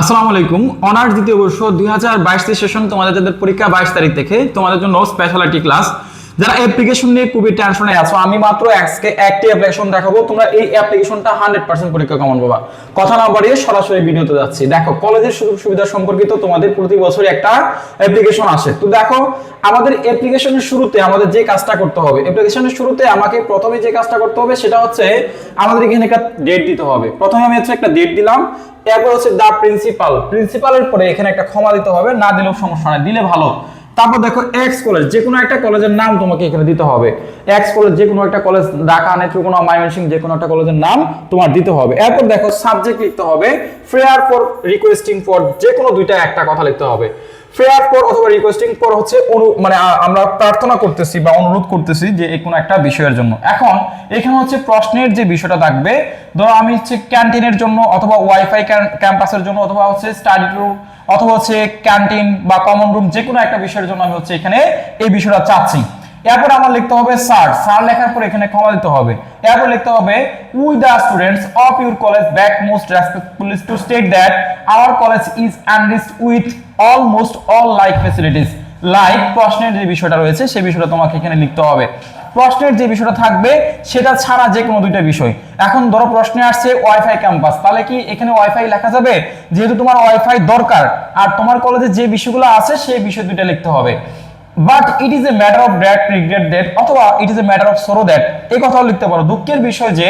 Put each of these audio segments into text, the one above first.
আসসালামু আলাইকুম। অনার্স দ্বিতীয় বর্ষ দুই হাজার বাইশ সেশন তোমাদের যাদের পরীক্ষা বাইশ তারিখ থেকে। তোমাদের জন্য স্পেশালিটি ক্লাস যারা অ্যাপ্লিকেশন নিয়ে খুবই টেনশনে আছো, আমি মাত্র আজকে একটি অ্যাপ্লিকেশন দেখাবো। তোমরা এই অ্যাপ্লিকেশনটা হান্ড্রেড পার্সেন্ট পরীক্ষা কমন পাবা। কথা না বাড়িয়ে সরাসরি ভিডিওতে যাচ্ছি। দেখো কলেজের সুযোগ সুবিধা সম্পর্কিত তোমাদের প্রতি বছর একটা অ্যাপ্লিকেশন আসে। তো দেখো, আমাদের অ্যাপ্লিকেশনের শুরুতে আমাদের যে কাজটা করতে হবে অ্যাপ্লিকেশনের শুরুতে আমাকে প্রথমে যে কাজটা করতে হবে, সেটা হচ্ছে আমাদের এখানে একটা ডেট দিতে হবে। প্রথমে আমি হচ্ছে একটা ডেট দিলাম, এরপর হচ্ছে দা প্রিন্সিপাল প্রিন্সিপালের পরে এখানে একটা ক্ষমা দিতে হবে, না দিলেও সমস্যা নাই, দিলে ভালো। তারপর দেখো এক্স কলেজ যে কোনো একটা কলেজের নাম তোমাকে এখানে দিতে হবে। এক্স কলেজ যে কোনো একটা কলেজ ঢাকা, নেত্রকোনা, ময়মনসিংহ যে কোনো একটা কলেজের নাম তোমার দিতে হবে। এরপর দেখো সাবজেক্ট লিখতে হবে ফেয়ার ফর রিকোয়েস্টিং ফর যে কোনো দুইটা একটা কথা লিখতে হবে। ফেয়ার পর অথবা রিকোয়েস্টিং পর হচ্ছে অনু মানে আমরা প্রার্থনা করতেছি বা অনুরোধ করতেছি যে কোনো একটা বিষয়ের জন্য। এখন এখানে হচ্ছে প্রশ্নের যে বিষয়টা থাকবে, ধরো আমি হচ্ছে ক্যান্টিনের জন্য অথবা ওয়াইফাই ক্যাম্পাসের জন্য অথবা হচ্ছে স্টাডি রুম অথবা হচ্ছে ক্যান্টিন বা কমন রুম যে কোনো একটা বিষয়ের জন্য আমি হচ্ছে এখানে এই বিষয়টা চাচ্ছি। এরপর আমার লিখতে হবে, স্যার স্যার লেখার পর এখানে ক্ষমা দিতে হবে। এরপর লিখতে হবে we the students of your college beg most respectfully to state that our college is enriched with almost all like facilities like প্রশ্নের যে বিষয়টা রয়েছে সেই বিষয়টা তোমাকে এখানে লিখতে হবে। প্রশ্নের যে বিষয়টা থাকবে, সেটা ছাড়া যে কোনো দুইটা বিষয়। এখন ধরো প্রশ্নে আসছে ওয়াইফাই ক্যাম্পাস, তাহলে কি এখানে ওয়াইফাই লেখা যাবে? যেহেতু তোমার ওয়াইফাই দরকার, আর তোমার কলেজে যে বিষয়গুলো আছে সেই বিষয় দুইটা লিখতে হবে। But it is a matter of that regret that অথবা it is a matter of sorrow that এই কথাও লিখতে পারো। দুঃখের বিষয় যে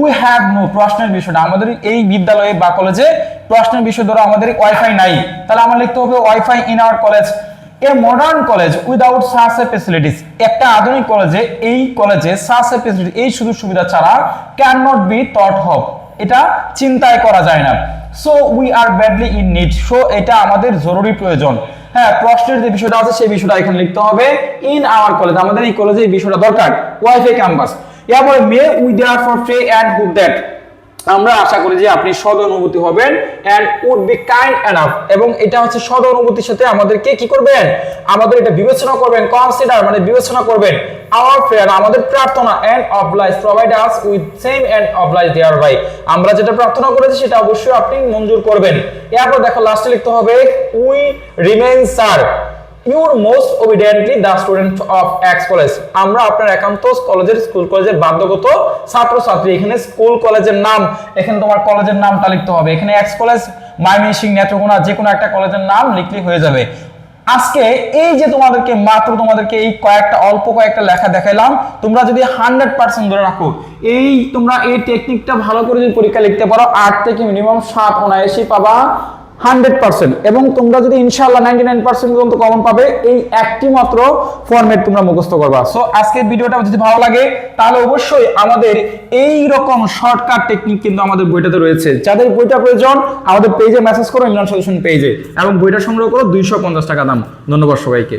উই হ্যাভ নো প্রশ্নের বিষয়টা আমাদের এই বিদ্যালয়ে বা কলেজে প্রশ্নের বিষয় ধরো আমাদের ওয়াইফাই নাই। তাহলে আমার লিখতে হবে WiFi in our college a modern college without a facilities একটা আধুনিক কলেজে এই কলেজে এ ফেসিলিটি এই সুযোগ সুবিধা ছাড়া ক্যান নট বি থট হব এটা চিন্তায় করা যায় না। So we are badly in need so এটা আমাদের জরুরি প্রয়োজন। হ্যাঁ প্রশ্নের যে বিষয়টা আছে সেই বিষয়টা এখানে লিখতে হবে। ইন আওয়ার কলেজ আমাদের এই কলেজে এই বিষয়টা দরকার। ওয়াইফাই ক্যাম্পাস এরপরে may we there for free and good that আমরা আশা করি যে আপনি সদ অনুভূতি হবেন and would be kind enough এবং এটা হচ্ছে সদ অনুভূতির সাথে আমাদেরকে কি করবেন? আমাদের এটা বিবেচনা করবেন কনসিডার মানে বিবেচনা করবেন। আওয়ার প্রেয়ার আমাদের প্রার্থনা and oblige provide us with same and oblige thereby আমরা যেটা প্রার্থনা করেছি সেটা অবশ্যই আপনি মঞ্জুর করবেন। এরপর দেখো লাস্টে লিখতে হবে we remain sir your most obediently the student of X college আমরা আপনার একান্ত কলেজের স্কুল কলেজের বাধ্যগত ছাত্র ছাত্রী এখানে স্কুল কলেজের নাম, এখানে তোমার কলেজের নামটা লিখতে হবে। এখানে এক্স কলেজ মাইমিসিং নেত্রকোনা যে কোনো একটা কলেজের নাম লিখলে হয়ে যাবে। আজকে এই যে তোমাদেরকে, মাত্র তোমাদেরকে এই কয়েকটা, অল্প কয়েকটা লেখা দেখাইলাম, তোমরা যদি হান্ড্রেড পার্সেন্ট ধরে রাখো, এই তোমরা এই টেকনিকটা ভালো করে যদি পরীক্ষা লিখতে পারো, আট থেকে মিনিমাম সাত অনায়াসই পাবা। Hundred percent. এবং তোমরা যদি ইনশাল্লাহ নাইনটি নাইন পার্সেন্ট পর্যন্ত কমন পাবে, এই একটি মাত্র ফর্মেট তোমরা মুখস্থ করবা। সো আজকের ভিডিওটা যদি ভালো লাগে, তাহলে অবশ্যই আমাদের এই রকম শর্টকাট টেকনিক কিন্তু আমাদের বইটাতে রয়েছে। যাদের বইটা প্রয়োজন, আমাদের পেজে মেসেজ করো, ইমরান সলিউশন পেজে এবং বইটা সংগ্রহ করো, দুইশো পঞ্চাশ টাকা দাম। ধন্যবাদ সবাইকে।